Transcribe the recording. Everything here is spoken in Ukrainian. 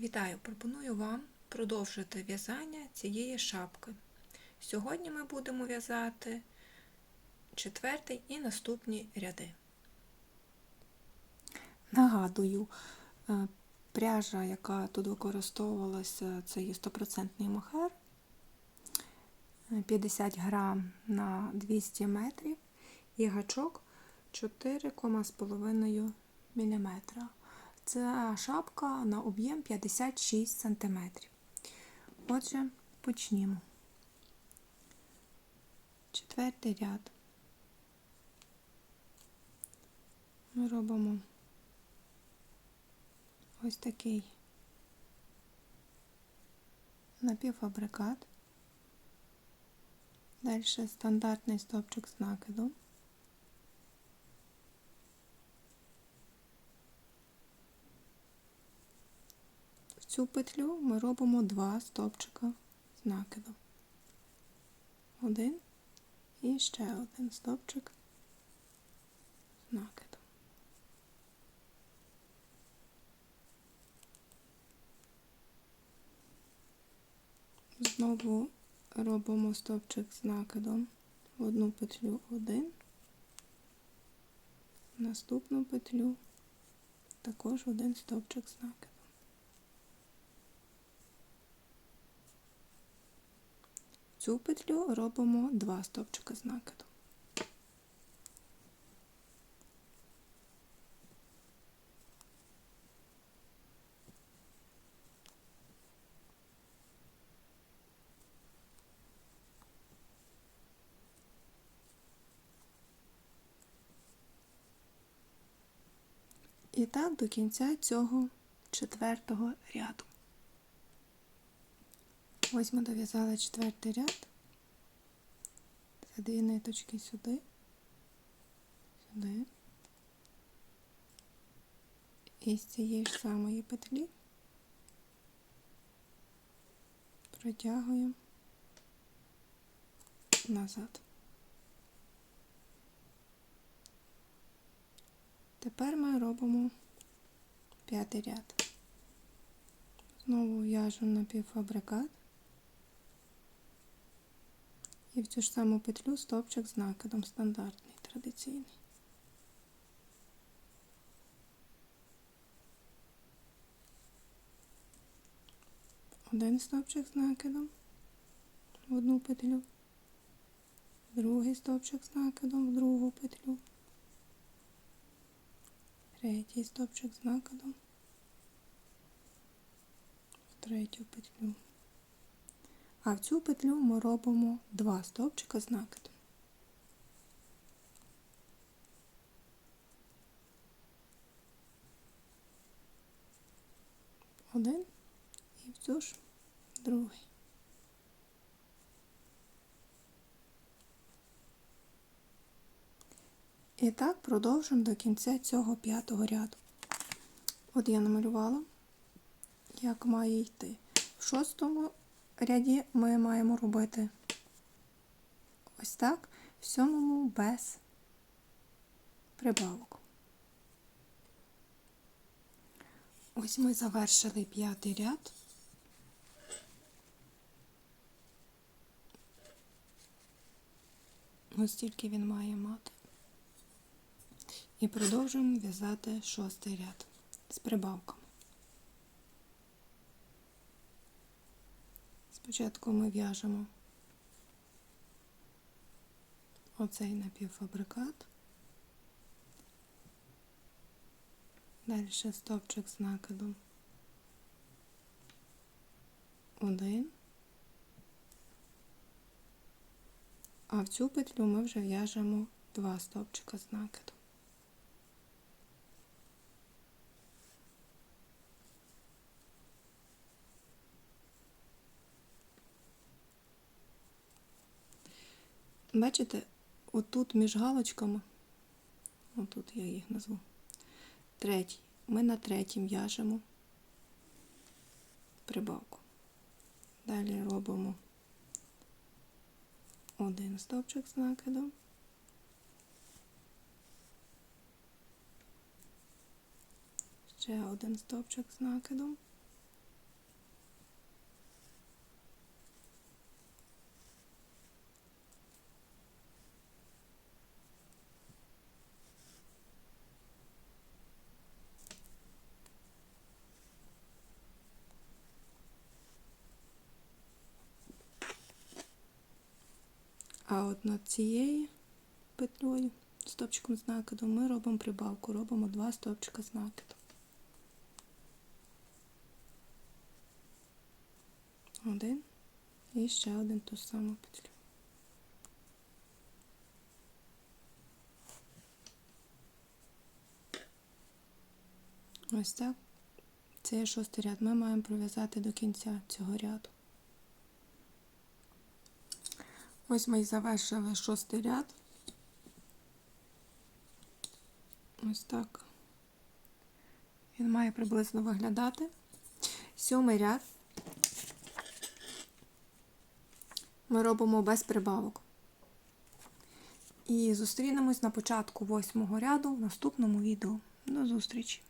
Вітаю! Пропоную вам продовжити в'язання цієї шапки. Сьогодні ми будемо в'язати четвертий і наступні ряди. Нагадую, е, пряжа, яка тут використовувалася, це є 100% мохер, е, 50 грам на 200 метрів і гачок 4,5 мм. Це шапка на об'єм 56 см. Отже, почнімо. Четвертий ряд. Ми робимо ось такий напівфабрикат. Далі стандартний стовпчик з накидом. Цю петлю ми робимо два стовпчика з накидом. Один і ще один стовпчик з накидом. Знову робимо стовпчик з накидом в одну петлю один, наступну петлю також один стовпчик з накидом. Цю петлю робимо два стовпчика з накидом. І так до кінця цього четвертого ряду. Ось ми дов'язали четвертий ряд. Це дві ниточки сюди, сюди. І з цієї ж самої петлі протягуємо назад. Тепер ми робимо п'ятий ряд. Знову в'яжу напівфабрикат і в цю ж саму петлю стовпчик з накидом стандартний, традиційний. Один стовпчик з накидом в одну петлю, другий стовпчик з накидом в другу петлю третій стовпчик з накидом в третю петлю. А в цю петлю ми робимо два стовпчика з накидом. Один і в цю ж другий. І так продовжимо до кінця цього п'ятого ряду. От я намалювала, як має йти. В шостому ряді ми маємо робити ось так, в сьомому без прибавок. Ось ми завершили п'ятий ряд. Ось тільки він має мати. І продовжуємо в'язати шостий ряд з прибавками. Спочатку ми в'яжемо оцей напівфабрикат, далі стовпчик з накидом. Один, а в цю петлю ми вже в'яжемо два стовпчика з накидом. Бачите, отут між галочками, отут я їх назву, третій, ми на третім в'яжемо прибавку. Далі робимо один стовпчик з накидом, ще один стовпчик з накидом, А от над цією петлею, стопчиком з накиду, ми робимо прибавку, робимо два стопчика з накиду. Один і ще один ту саму петлю. Ось так. Це шостий ряд. Ми маємо пров'язати до кінця цього ряду. Ось ми і завершили шостий ряд. Ось так. Він має приблизно виглядати. Сьомий ряд ми робимо без прибавок. І зустрінемось на початку восьмого ряду в наступному відео. До зустрічі!